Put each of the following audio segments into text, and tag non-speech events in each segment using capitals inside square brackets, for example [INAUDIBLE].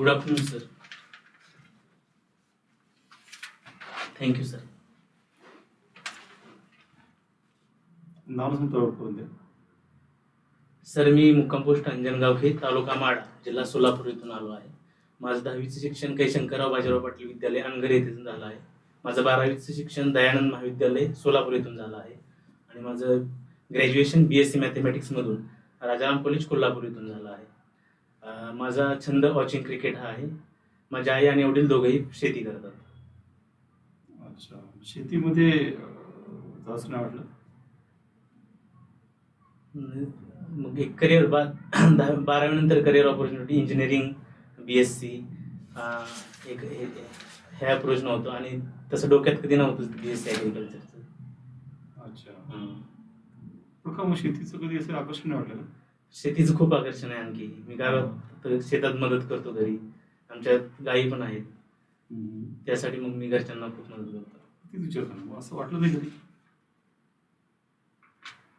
Good afternoon sir thank you sir नाव करून द्या sir मी मुक्काम पोस्ट अंजनगाव हे तालुका माडा जिल्हा सोलापूर इथून आलो आहे. माझं दहावीचं शिक्षण काही शंकरराव बाजीराव पाटील विद्यालय अनगर येथून झालं आहे. माझं बारावीचं शिक्षण दयानंद महाविद्यालय सोलापूर येथून झालं आहे. आणि माझं ग्रॅज्युएशन बी एस सी मॅथमॅटिक्समधून राजाराम कॉलेज कोल्हापूर इथून झालं आहे. अं, माझा छंद वॉचिंग क्रिकेट हा आहे. माझ्या आई आणि वडील दोघेही शेती करतात. अच्छा शेतीमध्ये अं, नाही वाटलं? मग एक करिअर बा [CLEARS THROAT] दहा बारावीनंतर career opportunity engineering B S C एक हे- हे अप्रोच नव्हतं आणि तसं डोक्यात कधी नव्हतं बी एस सी ॲग्रिकल्चरचं अच्छा. पण का मग शेतीचं कधी असं आकर्षण नाही वाटलं का? शेतीचं खूप आकर्षण आहे आणखी. मी गावात शेतात मदत करतो घरी. आमच्या गायी पण आहेत. त्यासाठी मग मी घरच्यांना खूप मदत करतो. विचारतो ना, मग असं वाटलं नाही कधी.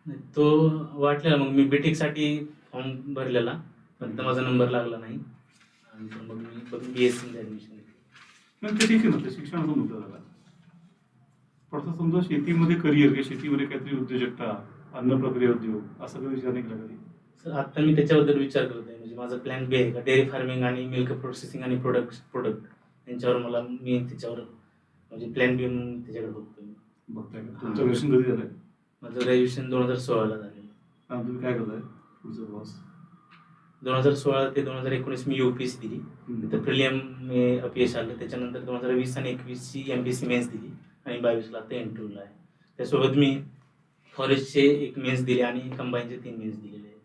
नाही, तो वाटलेला. मग मी बीटेकसाठी फॉर्म भरलेला. पण माझा नंबर लागला नाही. आणि मग मी बी एस घेतली. नाही ते ठीक आहे ना ते शिक्षणाचा मुद्दा झाला समजा शेतीमध्ये करिअर किंवा शेतीमध्ये काहीतरी उद्योजकता अन्न प्रक्रिया उद्योग असं कधी विचार नाही केला कधी? सर आता मी त्याच्याबद्दल विचार करत आहे. म्हणजे माझा प्लॅन बी आहे का? डेअरी फार्मिंग आणि मिल्क प्रोसेसिंग आणि प्रोडक्ट प्रोडक्ट यांच्यावर मला मी त्याच्यावर म्हणजे प्लॅन बी म्हणून त्याच्याकडे बघतोय. बघताय का. तुमचं ग्रॅज्युएशन कधी झालंय? माझं ग्रॅज्युएशन दोन हजार सोळाला झालेलं आणि तुम्ही काय करताय? प्रवास दोन हजार सोळा ते दोन हजार एकोणीस मी युपीएस दिली. तिथं प्रिलियम मी अपयश आलं. त्याच्यानंतर दोन हजार वीस आणि एकवीसची एम पी सी मेन्स दिली आणि बावीसला आता इंटरव्ह्यूला आहे. त्यासोबत मी फॉरेस्टचे एक मेन्स दिले आणि कंबाईनचे तीन मेन्स दिलेले आहेत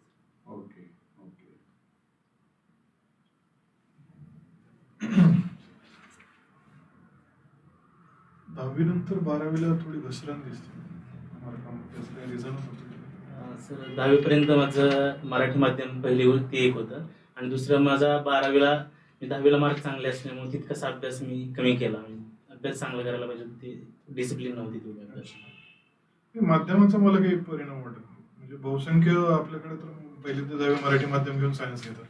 ओके ओके दहावी नंतर बारावीला थोडी घसरण दिसते. मला रिझन सर दहावीपर्यंत माझं मराठी माध्यम पहिली ते एक होतं. आणि दुसरं माझा बारावीला मी दहावीला मार्क चांगले असल्यामुळे तितकासा अभ्यास मी कमी केला. म्हणजे अभ्यास चांगला करायला पाहिजे ते डिसिप्लिन नव्हती तेवढी माध्यमाचा मला काही परिणाम वाटत म्हणजे बहुसंख्य आपल्याकडे तर पहिले ते दहावी मराठी माध्यम घेऊन सायन्स घेतात.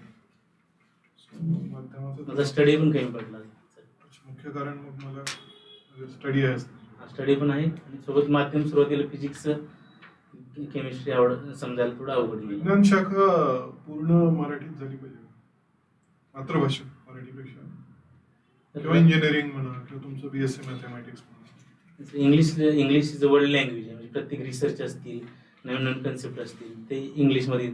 माझा स्टडी पण कमी पडला. मुख्य कारण मग मला स्टडी स्टडी पण आहे. आणि सोबत माध्यम सुरुवातीला फिजिक्स केमिस्ट्री आवड समजायला थोडं अवघड गेलं. विज्ञान शाखा पूर्ण मराठीत झाली पाहिजे. मातृभाषा मराठीपेक्षा. किंवा इंजिनिअरिंग म्हणा किंवा तुमचं बी एस सी मॅथमॅटिक्स म्हणा. English English is a world language आहे म्हणजे प्रत्येक रिसर्च असतील नवीन नवीन कन्सेप्ट असतील ते इंग्लिशमध्ये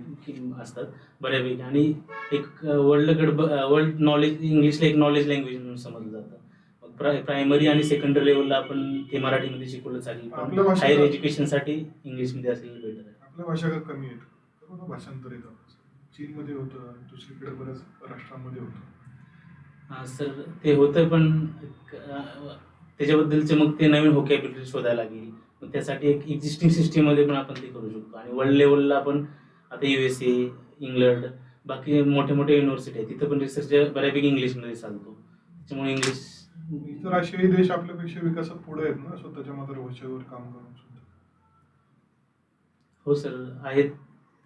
असतात बऱ्यापैकी. आणि एक वर्ल्डकडे वर्ल्ड नॉलेज इंग्लिशला एक नॉलेज लँग्वेज म्हणून समजलं जातं. प्रायमरी आणि सेकंडरी लेवलला आपण ते मराठीमध्ये शिकवलं चालेल. आपल्या पण भाषेत- हायर एज्युकेशनसाठी इंग्लिशमध्ये असलेलं बेटर आहे. आपल्या भाषा का कमी आहेत भाषांतर येतात चीनमध्ये होतं आणि दुसरीकडे बऱ्याच राष्ट्रांमध्ये होतं. हा सर ते होतं पण अं, त्याच्याबद्दलचे मग ते नवीन होकॅबिलिटी शोधायला लागेल. मग त्यासाठी एक एक्झिस्टिंग सिस्टीममध्ये पण आपण ते करू शकतो. आणि वर्ल्ड लेवलला आपण आता यू एस ए इंग्लंड बाकी मोठे मोठे युनिव्हर्सिटी आहेत. तिथं पण रिसर्च बऱ्यापैकी इंग्लिशमध्ये चालतो. त्याच्यामुळे इंग्लिश इतर आशियाई देश आपल्यापेक्षा विकासात पुढे आहेत ना स्वतःच्या मातृभाषेवर काम करून सुद्धा. हो सर आहेत.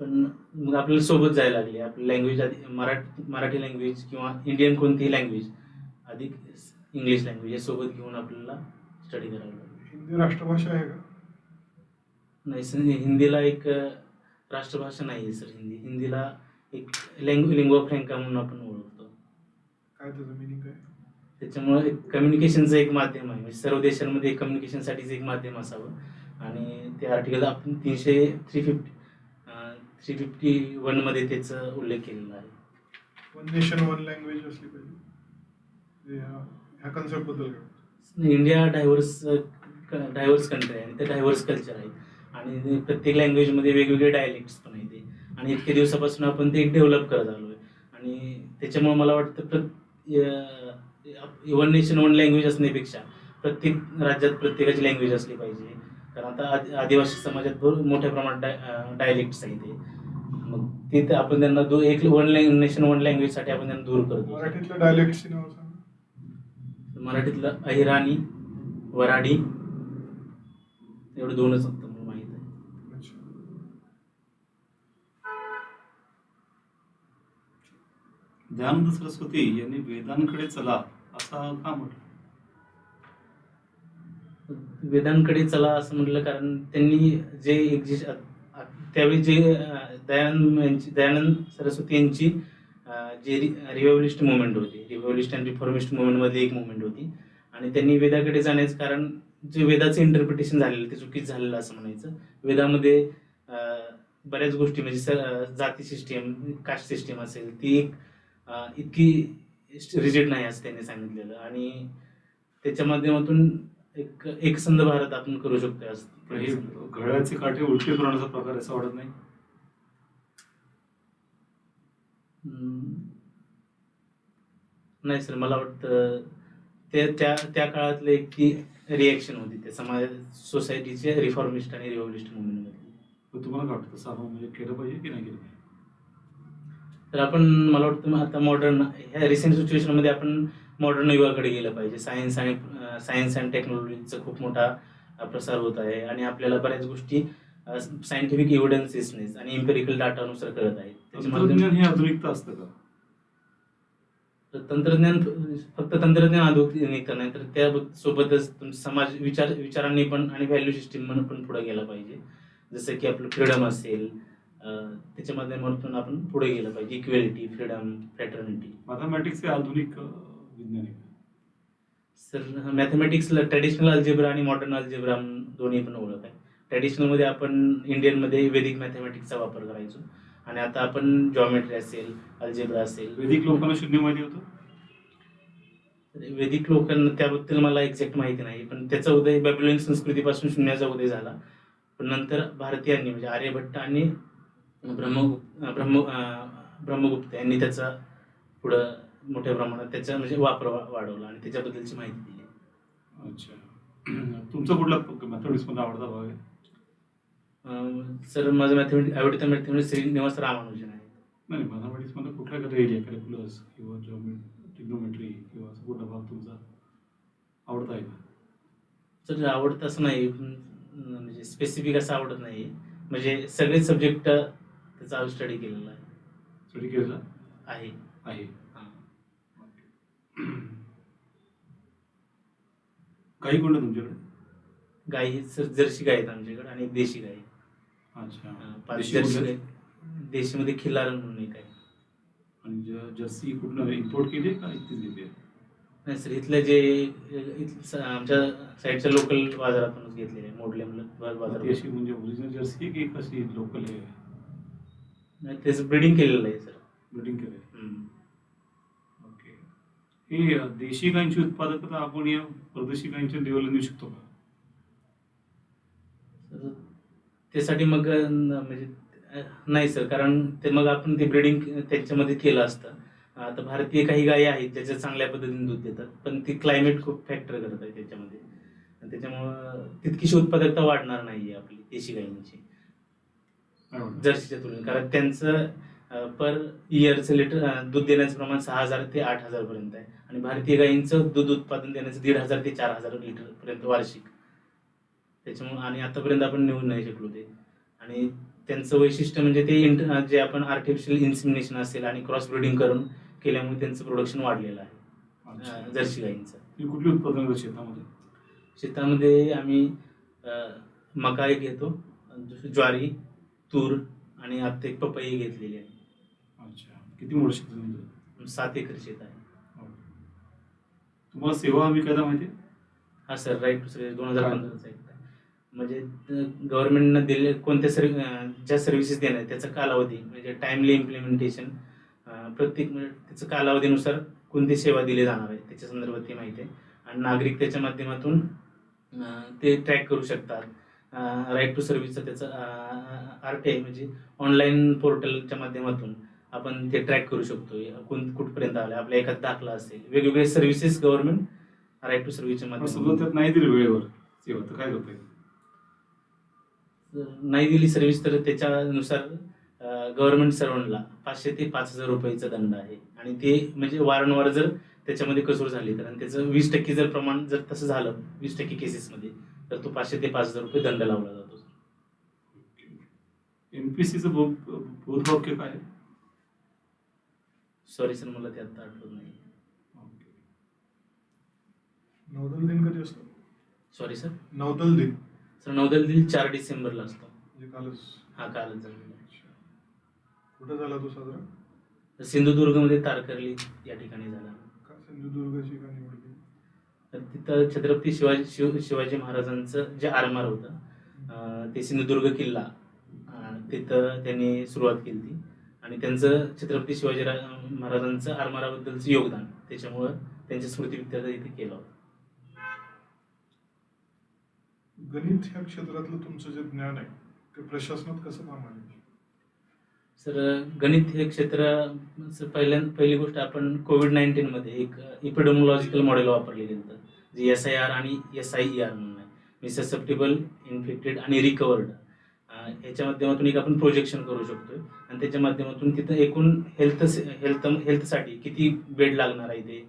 पण मग आपल्याला सोबत जायला लागले. आपली लँग्वेज आधी मराठी मराठी लँग्वेज किंवा इंडियन कोणतीही लँग्वेज अधिक इंग्लिश लँग्वेज हे सोबत घेऊन आपल्याला स्टडी करावं लागेल. हिंदी राष्ट्रभाषा आहे का? नाही सर हिंदीला एक राष्ट्रभाषा नाही आहे सर हिंदी. हिंदीला एक लँग्व लिंग्वा फ्रँका म्हणून आपण ओळखतो. काय त्याचं मिनिंग काय? त्याच्यामुळे कम्युनिकेशनचं एक माध्यम आहे. म्हणजे सर्व देशांमध्ये कम्युनिकेशनसाठीच एक माध्यम असावं. आणि ते आर्टिकल आपण तीनशे थ्री फिफ्टी थ्री फिफ्टी वनमध्ये त्याचा उल्लेख केलेला आहे. वन नेशन वन लँग्वेज असली पाहिजे. हे ह्या- ह्या कन्सेप्टबद्दल काय? इंडिया डायव्हर्स डायव्हर्स कंट्री आहे. आणि ते डायव्हर्स कल्चर आहे. आणि प्रत्येक लँग्वेजमध्ये वेगवेगळे डायलेक्ट्स पण आहेत ते. आणि इतक्या दिवसापासून आपण ते डेव्हलप करत आलो आहे आणि त्याच्यामुळे मला वाटतं प्रत वन नेशन वन लँग्वेज असण्यापेक्षा प्रत्येक राज्यात प्रत्येकाची लँग्वेज असली पाहिजे. कारण आता आदि- आदिवासी समाजात भर मोठ्या प्रमाणात डाय डायलेक्ट्स आहेत ते मग ते तर आपण त्यांना दो एक वन नेशन वन लँग्वेजसाठी आपण त्यांना दूर करतो. डायलेक्टची नाव सांग. मराठीतलं अहिराणी वराडी एवढे दोनच फक्त मला माहीत आहे. सरस्वती यांनी वेदांकडे चला. असं का म्हटलं. वेदांकडे चला असं म्हटलं कारण त्यांनी जे एक जे त्यावेळी जे दयानंद यांची दयानंद सरस्वती यांची जे जे रिव्हल्युस्ट मुवमेंट होती. रिव्हल्युस्ट अँड रिफॉर्मिस्ट मुवमेंटमध्ये एक मुवमेंट होती. आणि त्यांनी वेदाकडे जाण्याचं कारण जे वेदाचं इंटरप्रिटेशन झालेलं ते चुकीचं झालेलं असं म्हणायचं. वेदामध्ये बऱ्याच गोष्टी म्हणजे स- जाती सिस्टीम कास्ट सिस्टीम असेल ती एक इतकी रिजिड नाही असं त्यांनी सांगितलेलं. आणि त्याच्या माध्यमातून एक एकसंध भारत आपण करू शकतो हे असं घड्याळाचे काठे उलटे करण्याचा प्रकार असं वाटत नाही. नाही सर मला वाटतं ते त्या त्या काळातलं एक ती रिॲक्शन होती. त्या समाज सोसायटीचे रिफॉर्मिस्ट आणि रिव्हल्युस्ट मुवमेंटमधली पण तुम्हाला काय वाटतं? म्हणजे केलं पाहिजे की नाही केलं पाहिजे? तर आपण मला वाटतं मग आता मॉडर्न ह्या रिसेंट सिच्युएशनमध्ये आपण मॉडर्न युगाकडे गेलं पाहिजे. सायन्स आणि सायन्स अँड टेक्नॉलॉजीचा खूप मोठा प्रसार होत आहे. आणि आपल्याला बऱ्याच गोष्टी सायंटिफिक एव्हिडन्सेसनेच आणि इम्पेरिकल डाटानुसार कळत आहेत तंत्रज्ञान हे आधुनिकता असतं का? तर तंत्रज्ञान फक्त तंत्रज्ञान आधुनिक नाही तर त्या सोबतच समाज विचार विचारांनी पण आणि व्हॅल्यू सिस्टीम म्हणून पण पुढे गेला पाहिजे. जसं की आपलं फ्रीडम असेल त्याच्या माध्यमातून आपण पुढे गेलं पाहिजे. इक्वेलिटी फ्रीडम फ्रॅटर्निटी मॅथमॅटिक्स हे आधुनिक विज्ञान आहे? सर मॅथमॅटिक्सला ट्रॅडिशनल अल्जेब्रा आणि मॉडर्न अल्जेब्रा दोन्ही पण ओळख आहे. ट्रॅडिशनलमध्ये आपण इंडियनमध्ये वैदिक मॅथमॅटिक्सचा वापर करायचो. आणि आता आपण जॉमेट्री असेल अल्जेब्रा असेल. वैदिक लोकांना शून्य माहिती होतं? तर वैदिक लोकांना त्याबद्दल मला एक्झॅक्ट माहिती नाही. पण त्याचा उदय बॅबिलोनियन संस्कृतीपासून शून्याचा उदय झाला. पण नंतर भारतीयांनी म्हणजे आर्यभट्ट आणि ब्रह्मगुप्त ब्रह्म ब्रह्मगुप्त यांनी त्याचा पुढं मोठ्या प्रमाणात त्याचा म्हणजे वापर वाढवला आणि त्याच्याबद्दलची माहिती दिली. अच्छा. तुमचा कुठला मॅथमॅटिक्समध्ये आवडता भाग आहे सर माझं मॅथमॅटिक्स आवडतं मॅथमॅटिक्स श्रीनिवास रामानुजन आहे. नाही मॅथमॅटिक्समध्ये कुठल्या एखादा एरिया कॅल्क्युलस किंवा टिग्नोमेट्री किंवा असा कुठला भाग तुमचा आवडता आहे? का सर आवडतं असं नाही म्हणजे स्पेसिफिक असं आवडत नाही म्हणजे सगळे सब्जेक्ट त्याचा स्टडी केलेला आहे. स्टडी केलेला? आहे. आहे. हां. काही कोणतं तुमच्याकडे? गाई ही सर जर्सी गाय आहेत आमच्याकडे आणि देशी गाय. अच्छा. जर्सी? गाय देशीमध्ये खिल्लार म्हणून एक आहे. आणि ज- जर्सी कुठनं इम्पोर्ट केली का इथेच घेतली नाही सर इथलं जे आमच्या साईडच्या लोकल बाजारातूनच घेतलेले मोडले बाजार अशी म्हणजे ओरिजिनल जर्सी की कशी लोकल आहे? नाही त्याचं ब्रिडिंग केलेलं आहे सर ब्रिडिंग केलं. ओके हे अ, देशी गायींची उत्पादकता आपण या परदेशी गायींच्या लेवलला नेऊ शकतो का? तर त्यासाठी मग अं, म्हणजे अं, नाही सर कारण ते मग आपण ते ब्रिडिंग त्यांच्यामध्ये केलं असतं. आता भारतीय काही गायी आहेत ज्याच्या चांगल्या पद्धतीने दूध देतात. पण ती क्लायमेट खूप फॅक्टर करत आहे त्याच्यामध्ये. आणि त्याच्यामुळं तितकीशी उत्पादकता वाढणार नाही आहे आपली देशी गायींची? जर्सीच्या तुलनेत कारण त्यांचं पर इयरचं लिटर दूध देण्याचं प्रमाण सहा हजार ते आठ हजार पर्यंत आहे. आणि भारतीय गायींचं दूध उत्पादन देण्याचं दीड हजार ते चार हजार लिटर पर्यंत वार्षिक. त्याच्यामुळे आणि आतापर्यंत आपण नेऊन नाही शकलो ते. आणि त्यांचं वैशिष्ट्य म्हणजे ते इंट जे आपण आर्टिफिशियल इन्सिमिनेशन असेल आणि क्रॉस ब्रिडिंग करून केल्यामुळे त्यांचं प्रोडक्शन वाढलेलं आहे. जर्सी गायींचं. कुठली उत्पादन शेतामध्ये? शेतामध्ये आम्ही मका एक घेतो ज्वारी तूर आणि आता एक पपई घेतलेली आहे. अच्छा. किती मोठं शेत आहे तुमचं? सात एकर शेत आहे. तुम्हाला सेवा हमी कायदा माहिती आहे? हा सर राईट टू सर्व्हिस दोन हजार? पंधराचा आहे. म्हणजे गव्हर्नमेंटनं दिले कोणत्या सर्व ज्या सर्व्हिसेस देणार त्याचा कालावधी म्हणजे टाइमली इम्प्लिमेंटेशन प्रत्येक म्हणजे त्याचं कालावधीनुसार कोणती सेवा दिली जाणार आहे त्याच्या संदर्भात ती माहिती आहे. आणि नागरिक त्याच्या माध्यमातून अं, ते ट्रॅक करू शकतात. राईट टू सर्व्हिसचं त्याचं टी आय म्हणजे ऑनलाईन पोर्टलच्या माध्यमातून आपण ते ट्रॅक करू शकतो कोण कुठपर्यंत आलं आपल्या एखादा दाखला असेल वेगवेगळे सर्व्हिसेस गव्हर्नमेंट राईट टू सर्व्हिसच्या माध्यमातून नाही दिली वेळेवर. तर काय करता येईल जर नाही दिली सर्व्हिस तर त्याच्यानुसार गव्हर्नमेंट सर्वंटला पाचशे ते पाच हजार रुपयाचा दंड आहे. आणि ते म्हणजे वारंवार जर त्याच्यामध्ये कसूर झाली तर आणि त्याचं वीस टक्के जर प्रमाण जर तसं झालं वीस टक्के केसेसमध्ये तर तो पाचशे ते पाच हजार रुपये दंड लावला जातो एमपीसीचं बोधवाक्य काय? सॉरी सर मला ते आता आठवत नाही. ओके. नौदल दिन कधी असतो? Sorry sir? नौदल दिन. सर नौदल दिन चार डिसेंबरला असतो. म्हणजे कालच. हा कालच झालेला. कुठं झाला तो साजरा. सिंधुदुर्गमध्ये तारकर्ली या ठिकाणी झाला. का सिंधुदुर्गची का निवड तर तिथं छत्रपती शिवाजी शिव शिवाजी महाराजांचं जे आरमार होतं ते सिंधुदुर्ग किल्ला तिथं त्यांनी सुरुवात केली. ती आणि त्यांचं छत्रपती शिवाजी महाराजांचं आरमाराबद्दलचं योगदान त्याच्यामुळं त्यांच्या स्मृतीविद्यार्थ इथे केला होता. गणित ह्या क्षेत्रातलं तुमचं जे ज्ञान आहे ते प्रशासनात कसं काम आहे सर गणित हे क्षेत्र पहिल्या पहिली गोष्ट आपण कोविड नाईन्टीनमध्ये एक इपिडोमॉलॉजिकल मॉडेल वापरले गेलं जी एस आय आर आणि एस आय ई आर म्हणून आहे. मी ससेप्टेबल इन्फेक्टेड आणि रिकवर्ड याच्या माध्यमातून एक आपण प्रोजेक्शन करू शकतो आणि त्याच्या माध्यमातून तिथं एकूण हेल्थ हेल्थ हेल्थसाठी किती बेड लागणार आहे ते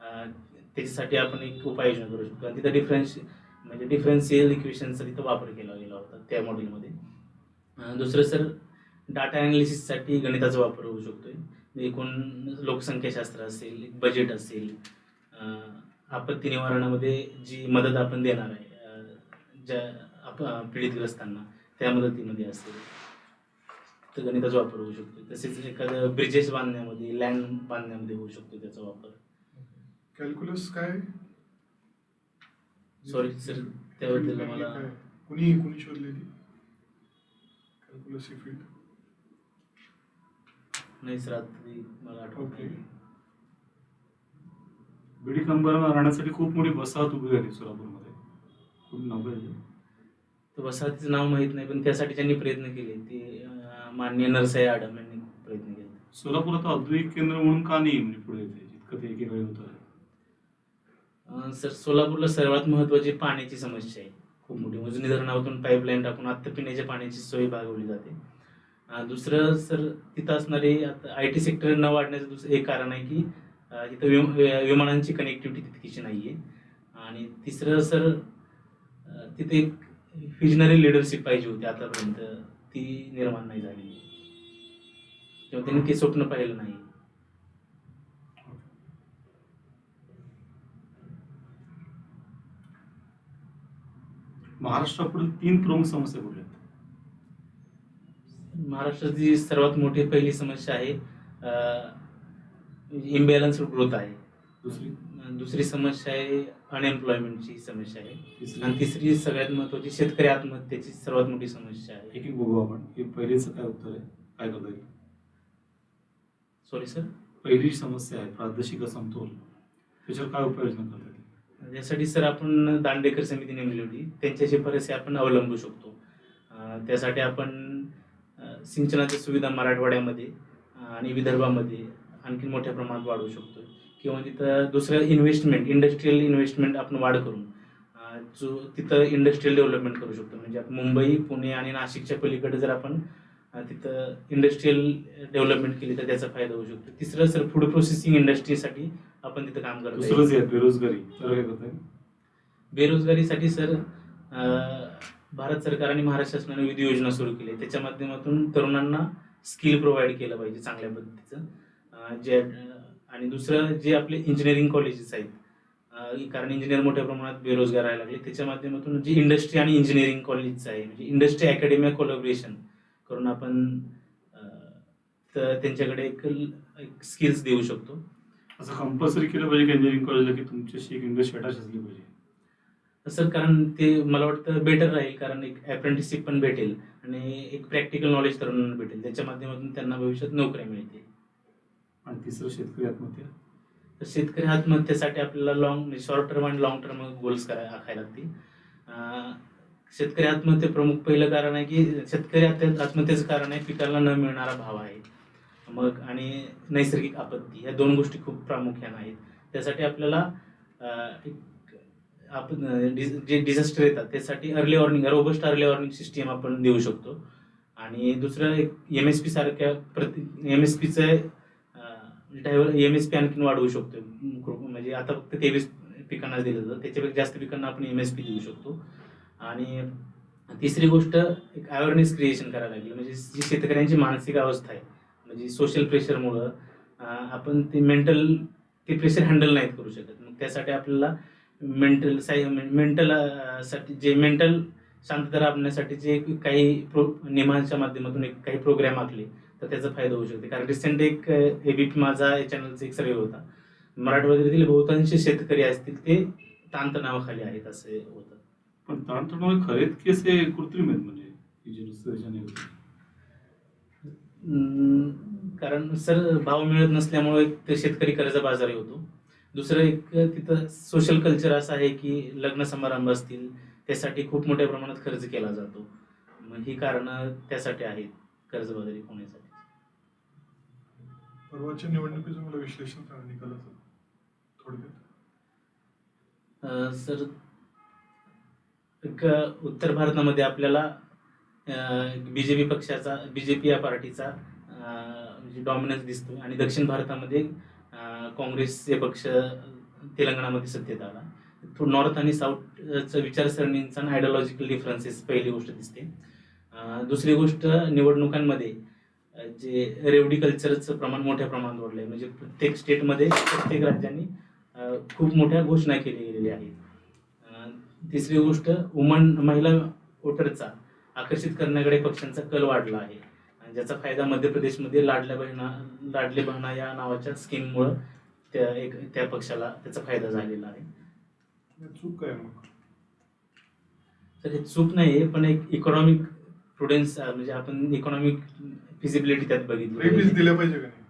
त्याच्यासाठी आपण एक उपाययोजना करू शकतो. आणि तिथं डिफरन्स म्हणजे डिफरन्शियल इक्वेशनचा तिथं वापर केला गेला होता त्या मॉडेलमध्ये दुसरं सर डाटा ॲनालिसिससाठी गणिताचा वापर होऊ शकतो एकूण लोकसंख्याशास्त्र असेल बजेट असेल आपत्ती निवारणामध्ये जी मदत आपण देणार आहे ज्या आप पीडितग्रस्तांना त्या मदतीमध्ये असेल तर गणिताचा वापर होऊ शकतो. तसेच एखादं ब्रिजेस बांधण्यामध्ये लँड बांधण्यामध्ये होऊ शकतो त्याचा वापर. कॅल्क्युलस काय? Sorry, sir, त्याबद्दल मला-? कुणी कुणी शोधलेली? कॅल्क्युलस ही फील्ड नाही सर आता मला आठवत. नाही. बीडी कंबरला राहण्यासाठी खूप मोठी वसाहत उभी झाली सोलापूरमध्ये. खूप नाव आहे. तर वसाहतीचं नाव माहीत नाही पण त्यासाठी ज्यांनी प्रयत्न केले. ते अं, माननीय नरसाई आडम यांनी प्रयत्न केले. सोलापूर आता औद्योगिक केंद्र म्हणून का नाही म्हणजे पुढे येते जितकं ते एकेकाळी होतं अं, सर सोलापूरला सर्वात महत्वाची पाण्याची समस्या आहे. खूप मोठी. उजनी धरणातून पाईपलाईन टाकून आत्ता पिण्याच्या पाण्याची सोय भागवली जाते. दुसरं सर तिथं असणारे आता आय टी सेक्टर न वाढण्याचं दुसरं एक कारण आहे की इथं विम- विमानांची कनेक्टिव्हिटी तितकीशी नाही आहे आणि तिसरं सर तिथे एक विजनरी लिडरशिप पाहिजे होती आतापर्यंत. ती निर्माण नाही झाली किंवा त्यांनी ते स्वप्न पाहिलं नाही. महाराष्ट्रापुढील तीन प्रमुख समस्या कुठल्या महाराष्ट्राची सर्वात मोठी पहिली समस्या आहे इम्बॅलन्स ग्रोथ आहे. दुसरी? दुसरी समस्या आहे अनएम्प्लॉयमेंटची समस्या आहे. तिसरी? आणि तिसरी सगळ्यात महत्वाची शेतकरी आत्महत्येची सर्वात मोठी समस्या आहे. एक एक बघू आपण. हे पहिलेच काय उत्तर आहे? काय करता येईल? सॉरी सर पहिली समस्या आहे प्रादेशिक असमतोल. त्याच्यावर काय उपाययोजना करता येईल? यासाठी सर आपण दांडेकर समिती नेमली होती. त्यांच्या शिफारसी आपण अवलंबू शकतो. त्यासाठी आपण सिंचनाच्या सुविधा मराठवाड्यामध्ये आणि विदर्भामध्ये आणखी मोठ्या प्रमाणात वाढवू शकतो किंवा तिथं दुसरं इन्व्हेस्टमेंट इंडस्ट्रीयल इन्व्हेस्टमेंट आपण वाढ करून जो तिथं इंडस्ट्रीयल डेव्हलपमेंट करू शकतो. म्हणजे मुंबई पुणे आणि नाशिकच्या पलीकडे जर आपण तिथं इंडस्ट्रीयल डेव्हलपमेंट केली तर त्याचा फायदा होऊ शकतो. तिसरं सर फूड प्रोसेसिंग इंडस्ट्रीसाठी आपण तिथं काम करतो बेरोजगारी. बेरोजगारीसाठी सर भारत सरकार आणि महाराष्ट्र शासनाने विविध योजना सुरू केली त्याच्या माध्यमातून तरुणांना स्किल प्रोव्हाइड केलं पाहिजे चांगल्या पद्धतीचं. जे आणि दुसरं जे आपले इंजिनिअरिंग कॉलेजेस आहेत कारण इंजिनियर मोठ्या प्रमाणात बेरोजगार राहायला लागले त्याच्या माध्यमातून जे इंडस्ट्री आणि इंजिनिअरिंग कॉलेजचं आहे म्हणजे इंडस्ट्री अकॅडमी कोलॅबरेशन करून आपण तर त्यांच्याकडे एक एक स्किल्स देऊ शकतो. असं कंपल्सरी केलं पाहिजे की इंजिनिअरिंग कॉलेजला की तुमच्याशी एक इंग्लिश अटॅच असली पाहिजे? सर कारण ते मला वाटतं बेटर राहील कारण एक अप्रेंटिसशिप पण भेटेल आणि एक प्रॅक्टिकल नॉलेज तरुणांना भेटेल त्याच्या माध्यमातून त्यांना भविष्यात नोकऱ्या मिळतील. आणि तिसरं शेतकरी आत्महत्या. तर शेतकरी आत्महत्येसाठी आपल्याला लॉंग शॉर्ट टर्म आणि लॉंग टर्म गोल्स करा आखायला लागतील. शेतकरी आत्महत्ये प्रमुख पहिलं कारण आहे की शेतकरी आत्म- आत्महत्येचं कारण आहे पिकाला न मिळणारा भाव आहे. मग आणि नैसर्गिक आपत्ती ह्या दोन गोष्टी खूप प्रामुख्यानं आहेत. त्यासाठी आपल्याला एक आपण जे डिझास्टर येतात त्यासाठी early warning robust early warning system आपण देऊ शकतो. आणि दुसरं एक एम एस पी सारख्या प्रति एम एस पीचं एम एस पी आणखीन वाढवू शकतो म्हणजे आता फक्त तेवीस पिकांना दिलं जातं. त्याच्यापेक्षा जास्त पिकांना आपण एम एस पी देऊ शकतो. आणि तिसरी गोष्ट एक अवेअरनेस क्रिएशन करायला लागली. म्हणजे जी शेतकऱ्यांची मानसिक अवस्था आहे म्हणजे सोशल प्रेशरमुळं आपण ते मेंटल ते प्रेशर हँडल नाहीत करू शकत. मग त्यासाठी आपल्याला मेंटल साय मेंटलसाठी जे मेंटल शांतता राबण्यासाठी जे काही प्रो नियमांच्या माध्यमातून एक काही प्रोग्राम आखले तर त्याचा फायदा होऊ शकते. कारण रिसेंट एक एबीपी माझा या चॅनलचा एक सर्वे होता. मराठवाड्यातील बहुतांश शेतकरी असतील ते ताणतणावाखाली आहेत असे होतं. पण ताणतणाव खरेच की असे कृत्रिम आहेत म्हणजे कारण सर भाव मिळत नसल्यामुळे ते शेतकरी कर्जबाजारी होतो. दुसरं एक तिथं सोशल कल्चर असं आहे की लग्न समारंभ असतील त्यासाठी खूप मोठ्या प्रमाणात खर्च केला जातो. मग ही कारणं त्यासाठी आहेत कर्जबाजारी होण्यासाठी. परवाच्या निवडणुकीचं मला विश्लेषण करा निकालाचं थोडक्यात. सर एक उत्तर भारतामध्ये आपल्याला बीजेपी पक्षाचा बीजेपी या पार्टीचा म्हणजे डॉमिनन्स दिसतो आणि दक्षिण भारतामध्ये काँग्रेसचे पक्ष तेलंगणामध्ये सत्तेत आला. नॉर्थ आणि साऊथचं विचारसरणींचा आणि आयडिओलॉजिकल डिफरन्सेस पहिली गोष्ट दिसते. दुसरी गोष्ट निवडणुकांमध्ये जे रेवडी कल्चरचं प्रमाण मोठ्या प्रमाणात वाढलं आहे म्हणजे प्रत्येक स्टेटमध्ये प्रत्येक राज्यांनी खूप मोठ्या घोषणा केली गेलेल्या आहेत. अं, तिसरी गोष्ट वुमन महिला वोटरचा आकर्षित करण्याकडे पक्षांचा कल वाढला आहे. आणि ज्याचा फायदा मध्य प्रदेशमध्ये लाडल्या बहिणा लाडले बहिणा या नावाच्या स्कीममुळं त्या एक त्या पक्षाला त्याचा फायदा झालेला आहे. चूक काय मग? तर हे चूक नाही आहे पण एक इकॉनॉमिक प्रुडन्स म्हणजे आपण इकॉनॉमिक फिजिबिलिटी त्यात फ्री बीज बघितली दिल्या पाहिजे का नाही?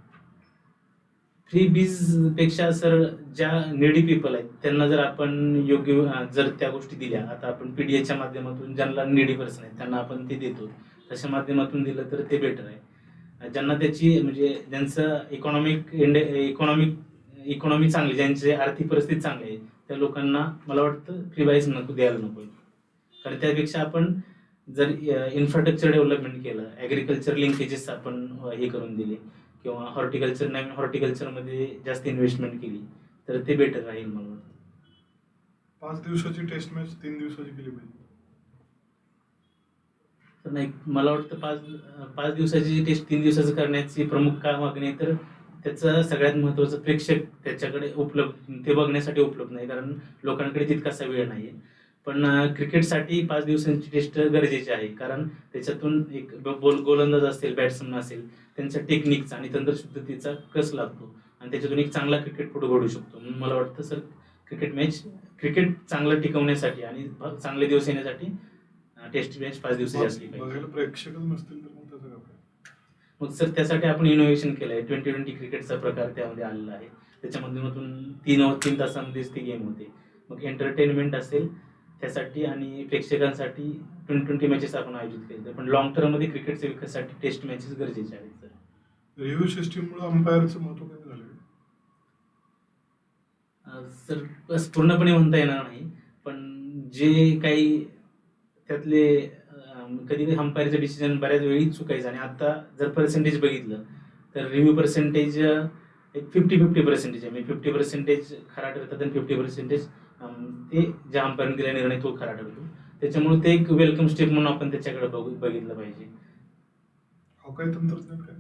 फ्री बीजपेक्षा सर ज्या नेडी पीपल आहेत त्यांना जर आपण योग्य जर त्या गोष्टी दिल्या आता आपण पीडीएच्या माध्यमातून ज्यांना नेडी पर्सन आहेत त्यांना आपण ते देतो. तशा माध्यमातून दिलं तर ते बेटर आहे. ज्यांना त्याची म्हणजे ज्यांचं इकॉनॉमिक इकॉनॉमिक इकॉनॉमी चांगली ज्यांची आर्थिक परिस्थिती चांगली आहे त्या लोकांना मला वाटतं फ्री वाईज नको द्यायला नको. कारण त्यापेक्षा आपण जर इन्फ्रास्ट्रक्चर डेव्हलपमेंट केलं ॲग्रिकल्चर लिंकेजेस आपण हे करून दिले किंवा हॉर्टिकल्चर नवीन हॉर्टिकल्चरमध्ये जास्त इन्व्हेस्टमेंट केली तर ते बेटर राहील मला वाटतं. पाच दिवसाची टेस्ट मॅच तीन दिवसाची केली पाहिजे. तर नाही मला वाटतं पाच पाच दिवसाची टेस्ट तीन दिवसाचं करण्याची प्रमुख का मागणी आहे तर त्याचं सगळ्यात महत्त्वाचं प्रेक्षक त्याच्याकडे उपलब्ध ते बघण्यासाठी उपलब्ध नाही कारण लोकांकडे तितकासा वेळ नाही आहे पण क्रिकेटसाठी पाच दिवसांची टेस्ट गरजेची आहे. कारण त्याच्यातून एक बोल गोलंदाज असेल बॅट्समन असेल त्यांच्या टेक्निकचा आणि तंत्रशुद्धतेचा कस लागतो? आणि त्याच्यातून एक चांगला क्रिकेटपटू घडू शकतो. म्हणून मला वाटतं सर क्रिकेट मॅच क्रिकेट चांगलं टिकवण्यासाठी आणि चांगले दिवस येण्यासाठी टेस्ट मॅच पाच दिवसाची असली पाहिजे. मग सर त्यासाठी आपण इनोव्हेशन केलंय. ट्वेंटी ट्वेंटी क्रिकेटचा प्रकार त्यामध्ये आलेला आहे. त्याच्या माध्यमातून तीन तीन तासामध्येच ती गेम होते. मग एंटरटेनमेंट असेल त्यासाठी आणि प्रेक्षकांसाठी ट्वेंटी ट्वेंटी मॅचेस आपण आयोजित केले पण लॉंग टर्ममध्ये क्रिकेटच्या विकासासाठी टेस्ट मॅचेस गरजेचे आहेत सर रिव्ह्यू सिस्टीममुळे अंपायरचं कमी झालं सर बस पूर्णपणे म्हणता येणार नाही. पण जे काही त्यातले कधी कधी अंपायरचं डिसिजन बऱ्याच वेळी चुकायचं. आणि आता जर पर्सेंटेज बघितलं तर रिव्ह्यू पर्सेंटेज एक फिफ्टी फिफ्टी पर्सेंटेज आहे. म्हणजे फिफ्टी पर्सेंटेज खरा ठरतात आणि फिफ्टी पर्सेंटेज ते ज्या अंपायरने दिला निर्णय तो खरा ठरतो. त्याच्यामुळे ते एक वेलकम स्टेप म्हणून आपण त्याच्याकडे बघू बघितलं पाहिजे. हॉकाय तंत्रज्ञान काय?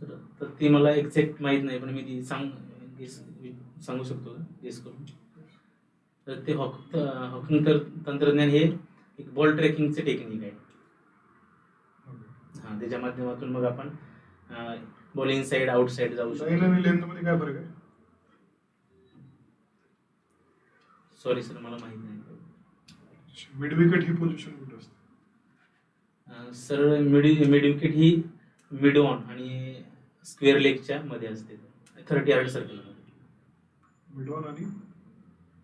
तर तर ती मला एक्झॅक्ट माहीत नाही पण मी ती सांग सांगू शकतो गेस करून. तर ते हॉक हॉकिंग तर तंत्रज्ञान हे एक बॉल ट्रॅकिंगचे टेक्निक आहे. हां त्याच्या माध्यमातून मग आपण बॉल इनसाइड आउटसाइड जाऊ लाईन शकतो. काय फरक आहे? सॉरी सर मला माहीत नाही. मिड विकेट ही पोझिशन कुठे असते? सर मिडी मिड विकेट ही मिड ऑन आणि स्क्वेअर लेगच्या मध्ये असते. थर्टी यार्ड सर्कलमध्ये मिड ऑन आणि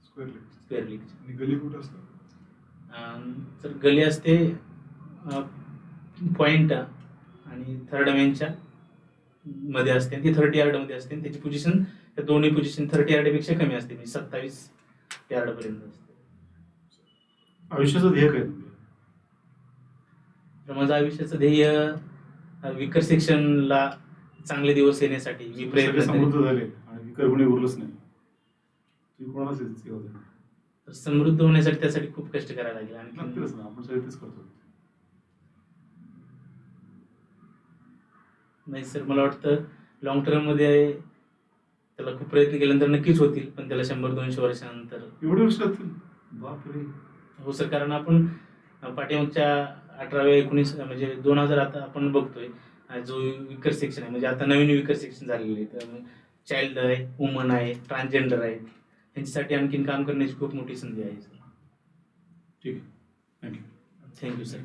स्क्वेअर लेग. स्क्वेअर लेगच्या. आणि गली कुठे असतात अं, तर गली असते पॉइंट आणि थर्ड मॅनच्या मध्ये असते. ती थर्टी मध्ये असते. आणि त्याची पोझिशन त्या दोन्ही पोझिशन थर्टी यार्डपेक्षा कमी असते. म्हणजे सत्तावीस पर्यंत असते. आयुष्याचं ध्येय काय? तर माझं आयुष्याचं ध्येय विकर सेक्शनला चांगले दिवस येण्यासाठी मी प्रयत्न समृद्ध. झाले आणि विकर कोणी उरलंच नाही. तुम्ही तर समृद्ध होण्यासाठी त्यासाठी खूप कष्ट करायला लागेल आणि आपण सगळे तेच करतो. नाही सर मला वाटतं लॉंग टर्ममध्ये त्याला खूप प्रयत्न केल्यानंतर नक्कीच होतील पण त्याला शंभर दोनशे वर्षानंतर. एवढे वर्ष लागतील? बापरे. हो सर कारण आपण पाठीमागच्या अठराव्या एकोणीस म्हणजे दोन हजार आता आपण बघतोय जो विकर सेक्शन आहे म्हणजे आता नवीन विकर सेक्शन झालेलं आहे तर चाइल्ड आहे वुमन आहे ट्रान्सजेंडर आहे यांच्यासाठी आणखीन काम करण्याची खूप मोठी संधी आहे सर. ठीक आहे. Thank you thank you sir